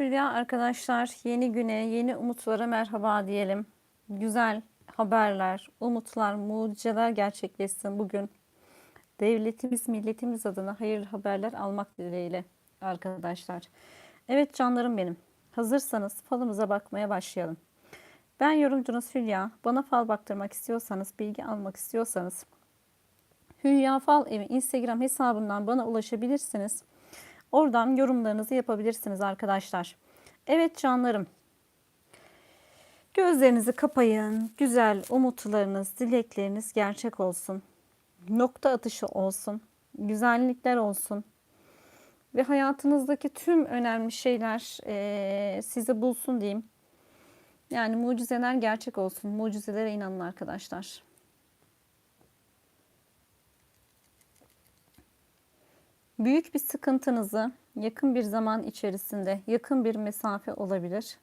Hülya arkadaşlar yeni güne, yeni umutlara merhaba diyelim. Güzel haberler, umutlar, mucizeler gerçekleşsin bugün. Devletimiz, milletimiz adına hayırlı haberler almak dileğiyle arkadaşlar. Evet canlarım benim. Hazırsanız falımıza bakmaya başlayalım. Ben yorumcunuz Hülya. Bana fal baktırmak istiyorsanız, bilgi almak istiyorsanız Hülya Fal Evi Instagram hesabından bana ulaşabilirsiniz. Oradan yorumlarınızı yapabilirsiniz arkadaşlar. Evet canlarım. Gözlerinizi kapayın. Güzel umutlarınız, dilekleriniz gerçek olsun. Nokta atışı olsun. Güzellikler olsun. Ve hayatınızdaki tüm önemli şeyler eee, sizi bulsun diyeyim. Yani mucizeler gerçek olsun. Mucizelere inanın arkadaşlar. Büyük bir sıkıntınızı yakın bir zaman içerisinde, yakın bir mesafe olabilir.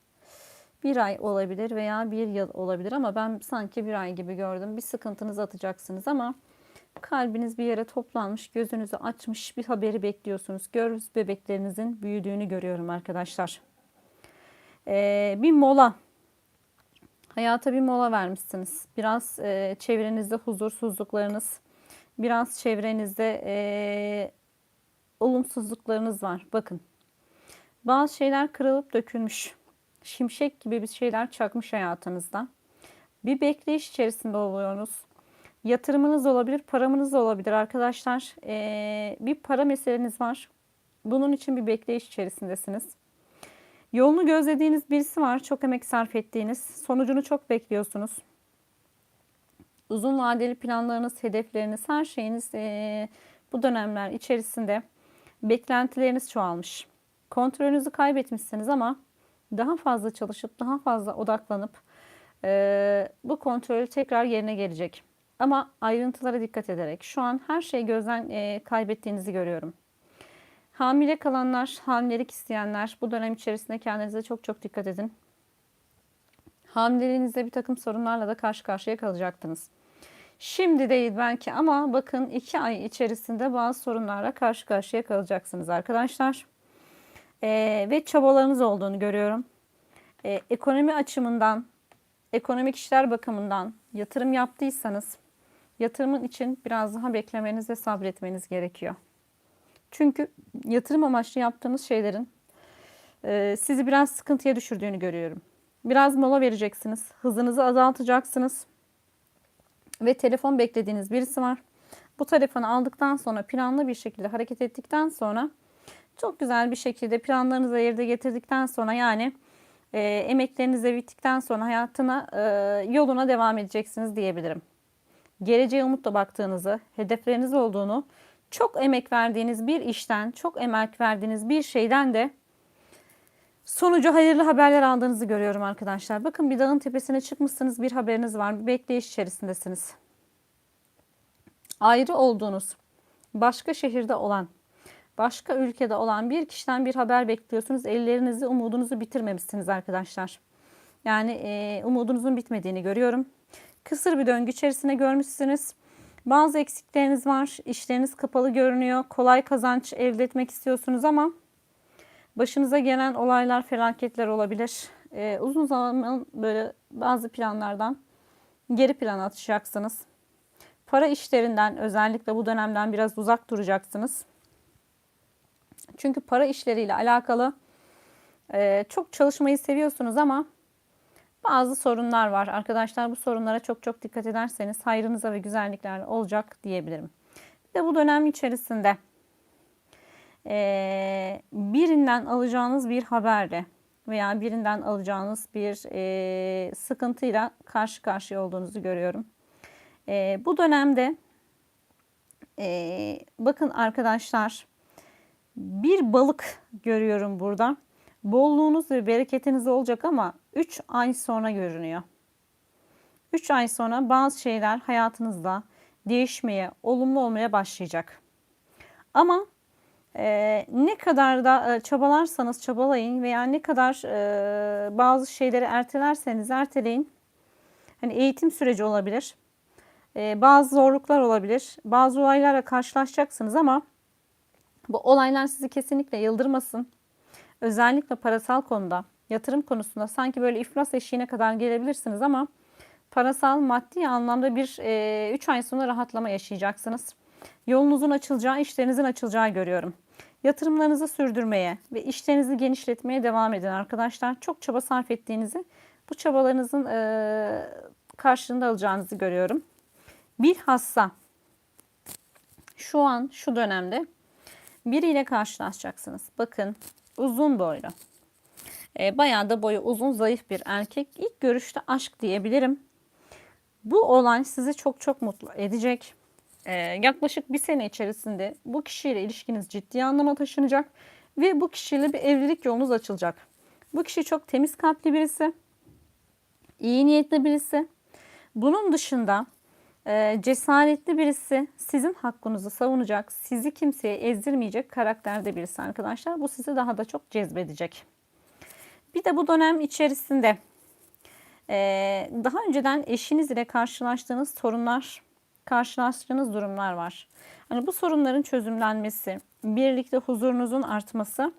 Bir ay olabilir veya bir yıl olabilir ama ben sanki bir ay gibi gördüm. Bir sıkıntınızı atacaksınız ama kalbiniz bir yere toplanmış, gözünüzü açmış bir haberi bekliyorsunuz. Göz bebeklerinizin büyüdüğünü görüyorum arkadaşlar. Ee, bir mola, hayata bir mola vermişsiniz. Biraz e, çevrenizde huzursuzluklarınız, biraz çevrenizde e, olumsuzluklarınız var. Bakın. Bazı şeyler kırılıp dökülmüş. Şimşek gibi bir şeyler çakmış hayatınızda. Bir bekleyiş içerisinde oluyorsunuz. Yatırımınız olabilir, paramınız olabilir arkadaşlar. Ee, bir para meseleniz var. Bunun için bir bekleyiş içerisindesiniz. Yolunu gözlediğiniz birisi var. Çok emek sarf ettiğiniz. Sonucunu çok bekliyorsunuz. Uzun vadeli planlarınız, hedefleriniz, her şeyiniz ee, bu dönemler içerisinde beklentileriniz çoğalmış. Kontrolünüzü kaybetmişsiniz ama daha fazla çalışıp daha fazla odaklanıp e, bu kontrol tekrar yerine gelecek. Ama ayrıntılara dikkat ederek şu an her şeyi gözden e, kaybettiğinizi görüyorum. Hamile kalanlar, hamilelik isteyenler bu dönem içerisinde kendinize çok çok dikkat edin. Hamileliğinizde bir takım sorunlarla da karşı karşıya kalacaktınız. Şimdi değil belki ama bakın iki ay içerisinde bazı sorunlarla karşı karşıya kalacaksınız arkadaşlar. Ee, ve çabalarınız olduğunu görüyorum. Ee, ekonomi açımından, ekonomik işler bakımından yatırım yaptıysanız yatırımın için biraz daha beklemeniz ve sabretmeniz gerekiyor. Çünkü yatırım amaçlı yaptığınız şeylerin e, sizi biraz sıkıntıya düşürdüğünü görüyorum. Biraz mola vereceksiniz, hızınızı azaltacaksınız ve telefon beklediğiniz birisi var. Bu telefonu aldıktan sonra planlı bir şekilde hareket ettikten sonra çok güzel bir şekilde planlarınızı yerine getirdikten sonra yani e, emekleriniz de bittikten sonra hayatına e, yoluna devam edeceksiniz diyebilirim. Geleceğe umutla baktığınızı, hedefleriniz olduğunu, çok emek verdiğiniz bir işten, çok emek verdiğiniz bir şeyden de sonucu hayırlı haberler aldığınızı görüyorum arkadaşlar. Bakın bir dağın tepesine çıkmışsınız bir haberiniz var. Bir bekleyiş içerisindesiniz. Ayrı olduğunuz, başka şehirde olan, başka ülkede olan bir kişiden bir haber bekliyorsunuz. Ellerinizi, umudunuzu bitirmemişsiniz arkadaşlar. Yani e, umudunuzun bitmediğini görüyorum. Kısır bir döngü içerisine görmüşsünüz. Bazı eksikleriniz var. İşleriniz kapalı görünüyor. Kolay kazanç elde etmek istiyorsunuz ama Başınıza gelen olaylar, felaketler olabilir. Ee, uzun zaman böyle bazı planlardan geri plan atacaksınız. Para işlerinden özellikle bu dönemden biraz uzak duracaksınız. Çünkü para işleriyle alakalı e, çok çalışmayı seviyorsunuz ama bazı sorunlar var. Arkadaşlar bu sorunlara çok çok dikkat ederseniz hayrınıza ve güzellikler olacak diyebilirim. Ve bu dönem içerisinde e, birinden alacağınız bir haberle veya birinden alacağınız bir e, sıkıntıyla karşı karşıya olduğunuzu görüyorum. E, bu dönemde e, bakın arkadaşlar bir balık görüyorum burada. Bolluğunuz ve bereketiniz olacak ama 3 ay sonra görünüyor. 3 ay sonra bazı şeyler hayatınızda değişmeye, olumlu olmaya başlayacak. Ama e, ne kadar da e, çabalarsanız çabalayın veya ne kadar e, bazı şeyleri ertelerseniz erteleyin. Hani eğitim süreci olabilir. E, bazı zorluklar olabilir. Bazı olaylarla karşılaşacaksınız ama bu olaylar sizi kesinlikle yıldırmasın. Özellikle parasal konuda, yatırım konusunda sanki böyle iflas eşiğine kadar gelebilirsiniz ama parasal, maddi anlamda bir 3 ay sonra rahatlama yaşayacaksınız. Yolunuzun açılacağı, işlerinizin açılacağı görüyorum. Yatırımlarınızı sürdürmeye ve işlerinizi genişletmeye devam edin arkadaşlar. Çok çaba sarf ettiğinizi, bu çabalarınızın e, karşılığında alacağınızı görüyorum. Bilhassa şu an, şu dönemde biriyle karşılaşacaksınız. Bakın uzun boylu. E, bayağı da boyu uzun, zayıf bir erkek. İlk görüşte aşk diyebilirim. Bu olay sizi çok çok mutlu edecek. Ee, yaklaşık bir sene içerisinde bu kişiyle ilişkiniz ciddi anlama taşınacak ve bu kişiyle bir evlilik yolunuz açılacak. Bu kişi çok temiz kalpli birisi, iyi niyetli birisi. Bunun dışında e, cesaretli birisi, sizin hakkınızı savunacak, sizi kimseye ezdirmeyecek karakterde birisi arkadaşlar. Bu sizi daha da çok cezbedecek. Bir de bu dönem içerisinde ee, daha önceden eşiniz ile karşılaştığınız sorunlar, karşılaştığınız durumlar var. Hani bu sorunların çözümlenmesi, birlikte huzurunuzun artması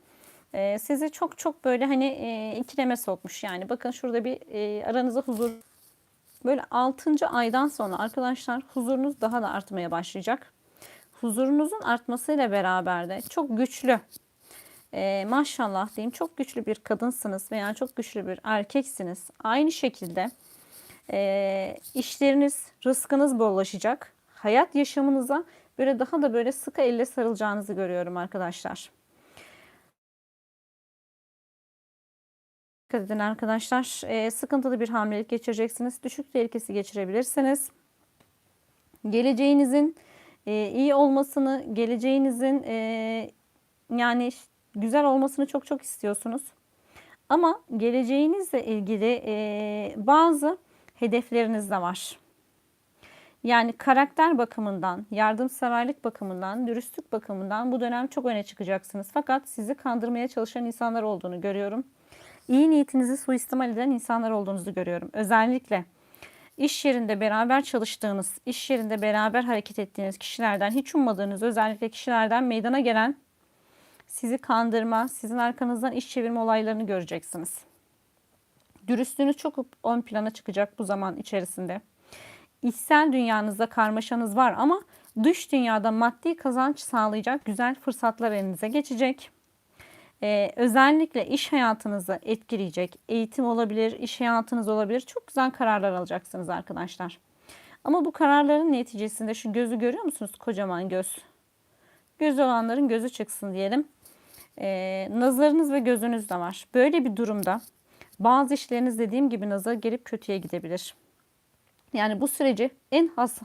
e, sizi çok çok böyle hani e, ikileme sokmuş. Yani bakın şurada bir e, aranıza huzur böyle 6. aydan sonra arkadaşlar huzurunuz daha da artmaya başlayacak. Huzurunuzun artmasıyla beraber de çok güçlü e, maşallah diyeyim çok güçlü bir kadınsınız veya çok güçlü bir erkeksiniz. Aynı şekilde e, işleriniz, rızkınız bollaşacak. Hayat yaşamınıza böyle daha da böyle sıkı elle sarılacağınızı görüyorum arkadaşlar. Dikkat edin arkadaşlar. E, sıkıntılı bir hamilelik geçireceksiniz. Düşük tehlikesi geçirebilirsiniz. Geleceğinizin e, iyi olmasını, geleceğinizin e, yani güzel olmasını çok çok istiyorsunuz. Ama geleceğinizle ilgili e, bazı hedefleriniz de var. Yani karakter bakımından, yardımseverlik bakımından, dürüstlük bakımından bu dönem çok öne çıkacaksınız. Fakat sizi kandırmaya çalışan insanlar olduğunu görüyorum. İyi niyetinizi suistimal eden insanlar olduğunuzu görüyorum. Özellikle iş yerinde beraber çalıştığınız, iş yerinde beraber hareket ettiğiniz kişilerden, hiç ummadığınız özellikle kişilerden meydana gelen sizi kandırma, sizin arkanızdan iş çevirme olaylarını göreceksiniz. Dürüstlüğünüz çok ön plana çıkacak bu zaman içerisinde. İçsel dünyanızda karmaşanız var ama dış dünyada maddi kazanç sağlayacak güzel fırsatlar elinize geçecek. Ee, özellikle iş hayatınızı etkileyecek eğitim olabilir, iş hayatınız olabilir. Çok güzel kararlar alacaksınız arkadaşlar. Ama bu kararların neticesinde şu gözü görüyor musunuz? Kocaman göz. Göz olanların gözü çıksın diyelim e, nazarınız ve gözünüz de var. Böyle bir durumda bazı işleriniz dediğim gibi nazar gelip kötüye gidebilir. Yani bu süreci en has,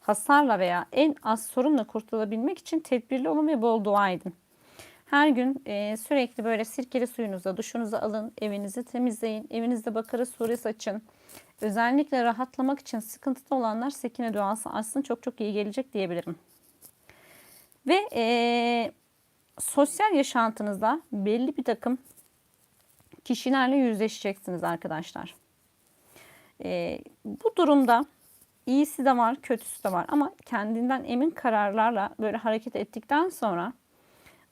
hasarla veya en az sorunla kurtulabilmek için tedbirli olun ve bol dua edin. Her gün e, sürekli böyle sirkeli suyunuza, duşunuzu alın, evinizi temizleyin, evinizde Bakara suresi açın. Özellikle rahatlamak için sıkıntıda olanlar sekine duası açsın çok çok iyi gelecek diyebilirim. Ve e, sosyal yaşantınızda belli bir takım kişilerle yüzleşeceksiniz arkadaşlar. Ee, bu durumda iyisi de var, kötüsü de var ama kendinden emin kararlarla böyle hareket ettikten sonra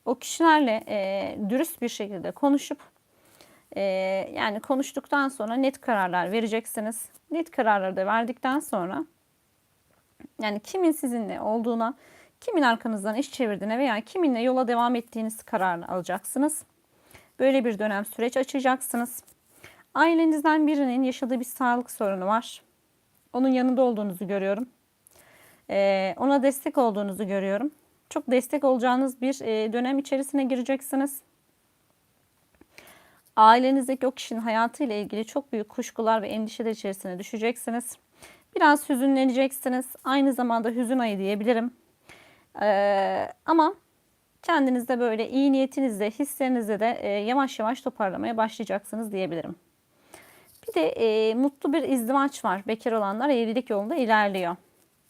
o kişilerle e, dürüst bir şekilde konuşup e, yani konuştuktan sonra net kararlar vereceksiniz. Net kararları da verdikten sonra yani kimin sizinle olduğuna Kimin arkanızdan iş çevirdiğine veya kiminle yola devam ettiğiniz kararını alacaksınız. Böyle bir dönem süreç açacaksınız. Ailenizden birinin yaşadığı bir sağlık sorunu var. Onun yanında olduğunuzu görüyorum. Ee, ona destek olduğunuzu görüyorum. Çok destek olacağınız bir e, dönem içerisine gireceksiniz. Ailenizdeki o kişinin hayatıyla ilgili çok büyük kuşkular ve endişeler içerisine düşeceksiniz. Biraz hüzünleneceksiniz. Aynı zamanda hüzün ayı diyebilirim. Ee, ama kendinizde böyle iyi niyetinizde, hislerinizde de e, yavaş yavaş toparlamaya başlayacaksınız diyebilirim. Bir de e, mutlu bir izdivaç var. Bekar olanlar evlilik yolunda ilerliyor.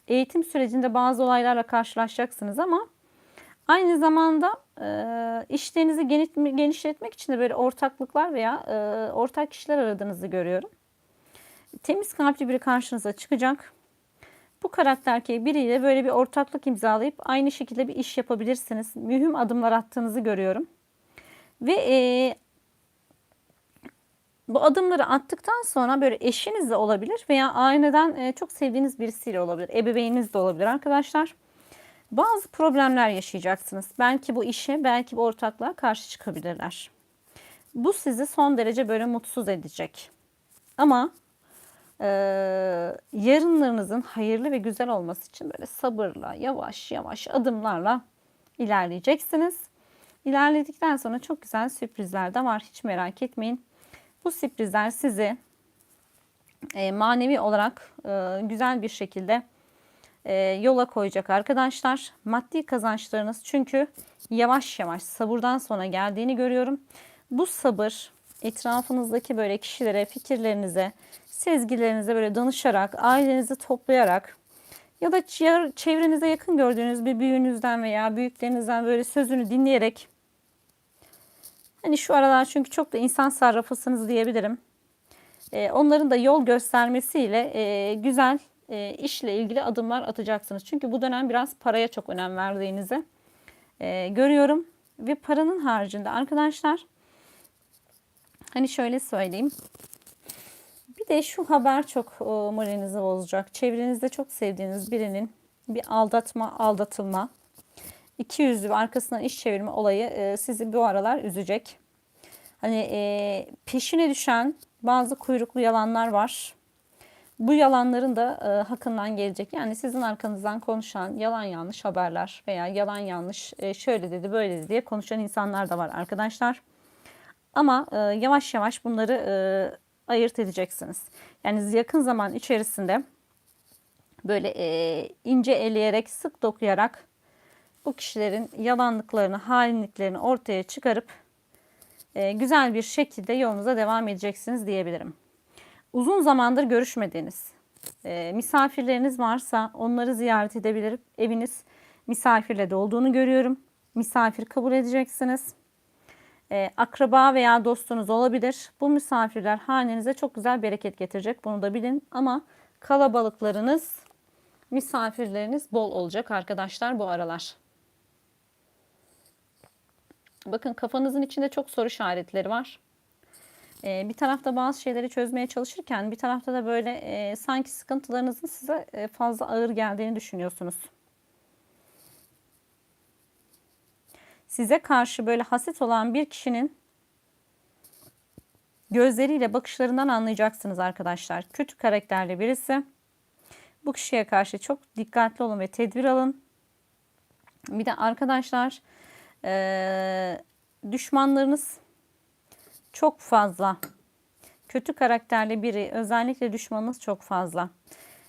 Eğitim sürecinde bazı olaylarla karşılaşacaksınız ama aynı zamanda e, işlerinizi genişletmek için de böyle ortaklıklar veya e, ortak kişiler aradığınızı görüyorum. Temiz kalpli biri karşınıza çıkacak. Bu karakterdeki biriyle böyle bir ortaklık imzalayıp aynı şekilde bir iş yapabilirsiniz. Mühim adımlar attığınızı görüyorum. Ve e, bu adımları attıktan sonra böyle eşiniz de olabilir veya aileden e, çok sevdiğiniz birisiyle olabilir. Ebeveyniniz de olabilir arkadaşlar. Bazı problemler yaşayacaksınız. Belki bu işe, belki bu ortaklığa karşı çıkabilirler. Bu sizi son derece böyle mutsuz edecek. Ama e, yarınlarınızın hayırlı ve güzel olması için böyle sabırla, yavaş yavaş adımlarla ilerleyeceksiniz. İlerledikten sonra çok güzel sürprizler de var. Hiç merak etmeyin. Bu sürprizler sizi e, manevi olarak e, güzel bir şekilde e, yola koyacak arkadaşlar. Maddi kazançlarınız çünkü yavaş yavaş sabırdan sonra geldiğini görüyorum. Bu sabır etrafınızdaki böyle kişilere, fikirlerinize, sezgilerinize böyle danışarak, ailenizi toplayarak ya da çevrenize yakın gördüğünüz bir büyüğünüzden veya büyüklerinizden böyle sözünü dinleyerek hani şu aralar çünkü çok da insan sarrafısınız diyebilirim. Ee, onların da yol göstermesiyle e, güzel e, işle ilgili adımlar atacaksınız. Çünkü bu dönem biraz paraya çok önem verdiğinizi e, görüyorum. Ve paranın haricinde arkadaşlar hani şöyle söyleyeyim. De şu haber çok e, moralinizi bozacak. Çevrenizde çok sevdiğiniz birinin bir aldatma, aldatılma, iki yüzlü ve arkasından iş çevirme olayı e, sizi bu aralar üzecek. Hani e, peşine düşen bazı kuyruklu yalanlar var. Bu yalanların da e, hakkından gelecek. Yani sizin arkanızdan konuşan yalan yanlış haberler veya yalan yanlış e, şöyle dedi böyle dedi diye konuşan insanlar da var arkadaşlar. Ama e, yavaş yavaş bunları e, ayırt edeceksiniz. Yani yakın zaman içerisinde böyle e, ince eleyerek, sık dokuyarak bu kişilerin yalanlıklarını, hainliklerini ortaya çıkarıp e, güzel bir şekilde yolunuza devam edeceksiniz diyebilirim. Uzun zamandır görüşmediğiniz e, misafirleriniz varsa onları ziyaret edebilir. Eviniz misafirle dolduğunu görüyorum. Misafir kabul edeceksiniz. E, akraba veya dostunuz olabilir. Bu misafirler hanenize çok güzel bereket getirecek. Bunu da bilin. Ama kalabalıklarınız, misafirleriniz bol olacak arkadaşlar bu aralar. Bakın kafanızın içinde çok soru işaretleri var. Ee, bir tarafta bazı şeyleri çözmeye çalışırken bir tarafta da böyle e, sanki sıkıntılarınızın size e, fazla ağır geldiğini düşünüyorsunuz. Size karşı böyle haset olan bir kişinin gözleriyle bakışlarından anlayacaksınız arkadaşlar. Kötü karakterli birisi. Bu kişiye karşı çok dikkatli olun ve tedbir alın. Bir de arkadaşlar e, düşmanlarınız çok fazla. Kötü karakterli biri, özellikle düşmanınız çok fazla.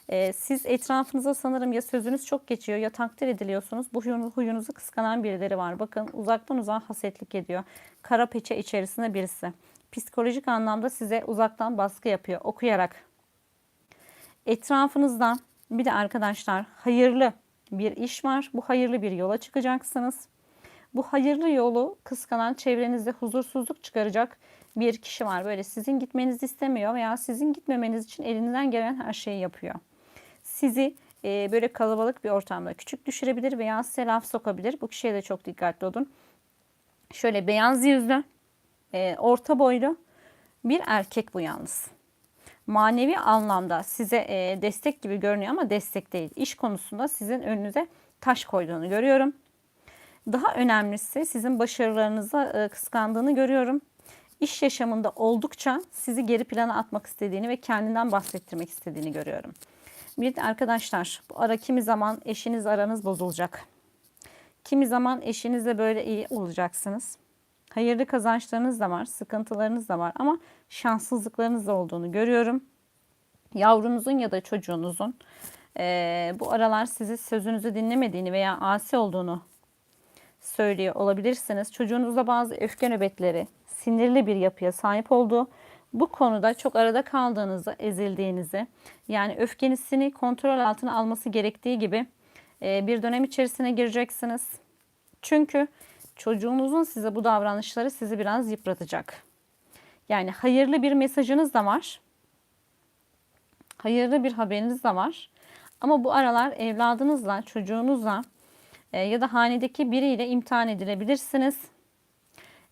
Ee, siz etrafınıza sanırım ya sözünüz çok geçiyor ya takdir ediliyorsunuz. Bu huyunuzu kıskanan birileri var. Bakın uzaktan uzağa hasetlik ediyor. Kara peçe içerisinde birisi. Psikolojik anlamda size uzaktan baskı yapıyor okuyarak. Etrafınızda bir de arkadaşlar hayırlı bir iş var. Bu hayırlı bir yola çıkacaksınız. Bu hayırlı yolu kıskanan çevrenizde huzursuzluk çıkaracak bir kişi var. Böyle sizin gitmenizi istemiyor veya sizin gitmemeniz için elinden gelen her şeyi yapıyor. Sizi e, böyle kalabalık bir ortamda küçük düşürebilir veya size laf sokabilir. Bu kişiye de çok dikkatli olun. Şöyle beyaz yüzlü, e, orta boylu bir erkek bu yalnız. Manevi anlamda size e, destek gibi görünüyor ama destek değil. İş konusunda sizin önünüze taş koyduğunu görüyorum. Daha önemlisi sizin başarılarınıza e, kıskandığını görüyorum. İş yaşamında oldukça sizi geri plana atmak istediğini ve kendinden bahsettirmek istediğini görüyorum. Bir de arkadaşlar bu ara kimi zaman eşiniz aranız bozulacak. Kimi zaman eşinizle böyle iyi olacaksınız. Hayırlı kazançlarınız da var, sıkıntılarınız da var ama şanssızlıklarınız da olduğunu görüyorum. Yavrunuzun ya da çocuğunuzun e, bu aralar sizi sözünüzü dinlemediğini veya asi olduğunu söylüyor olabilirsiniz. Çocuğunuzda bazı öfke nöbetleri, sinirli bir yapıya sahip olduğu, bu konuda çok arada kaldığınızı, ezildiğinizi, yani öfkenizini kontrol altına alması gerektiği gibi e, bir dönem içerisine gireceksiniz. Çünkü çocuğunuzun size bu davranışları sizi biraz yıpratacak. Yani hayırlı bir mesajınız da var. Hayırlı bir haberiniz de var. Ama bu aralar evladınızla, çocuğunuzla e, ya da hanedeki biriyle imtihan edilebilirsiniz.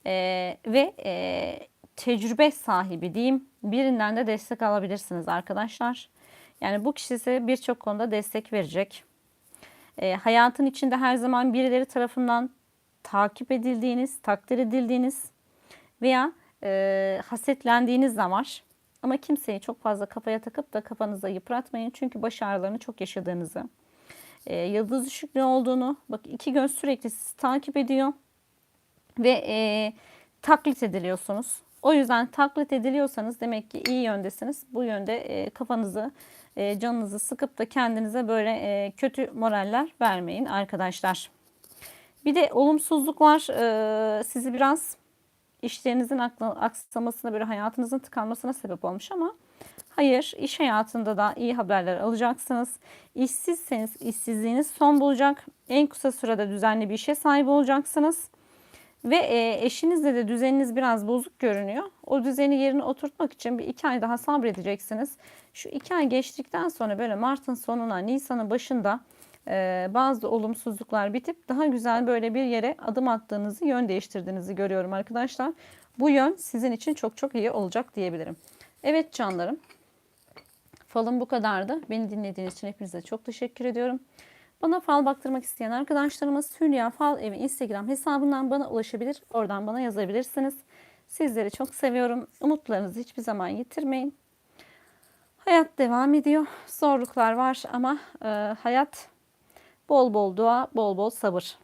Ee, ve e, tecrübe sahibi diyeyim birinden de destek alabilirsiniz arkadaşlar. Yani bu kişi size birçok konuda destek verecek. Ee, hayatın içinde her zaman birileri tarafından takip edildiğiniz, takdir edildiğiniz veya e, hasetlendiğiniz de var. Ama kimseyi çok fazla kafaya takıp da kafanıza yıpratmayın. Çünkü baş ağrılarını çok yaşadığınızı, e, yıldız düşüklüğü olduğunu, bak iki göz sürekli sizi takip ediyor ve e, taklit ediliyorsunuz. O yüzden taklit ediliyorsanız demek ki iyi yöndesiniz. Bu yönde e, kafanızı, e, canınızı sıkıp da kendinize böyle e, kötü moraller vermeyin arkadaşlar. Bir de olumsuzluk var. E, sizi biraz işlerinizin aksamasına, böyle hayatınızın tıkanmasına sebep olmuş ama hayır, iş hayatında da iyi haberler alacaksınız. İşsizseniz işsizliğiniz son bulacak. En kısa sürede düzenli bir işe sahip olacaksınız. Ve e, eşinizle de düzeniniz biraz bozuk görünüyor. O düzeni yerine oturtmak için bir iki ay daha sabredeceksiniz. Şu iki ay geçtikten sonra böyle Mart'ın sonuna, Nisan'ın başında e, bazı olumsuzluklar bitip daha güzel böyle bir yere adım attığınızı, yön değiştirdiğinizi görüyorum arkadaşlar. Bu yön sizin için çok çok iyi olacak diyebilirim. Evet canlarım. Falım bu kadardı. Beni dinlediğiniz için hepinize çok teşekkür ediyorum. Bana fal baktırmak isteyen arkadaşlarımız Hülya Fal Evi Instagram hesabından bana ulaşabilir. Oradan bana yazabilirsiniz. Sizleri çok seviyorum. Umutlarınızı hiçbir zaman yitirmeyin. Hayat devam ediyor. Zorluklar var ama e, hayat bol bol dua, bol bol sabır.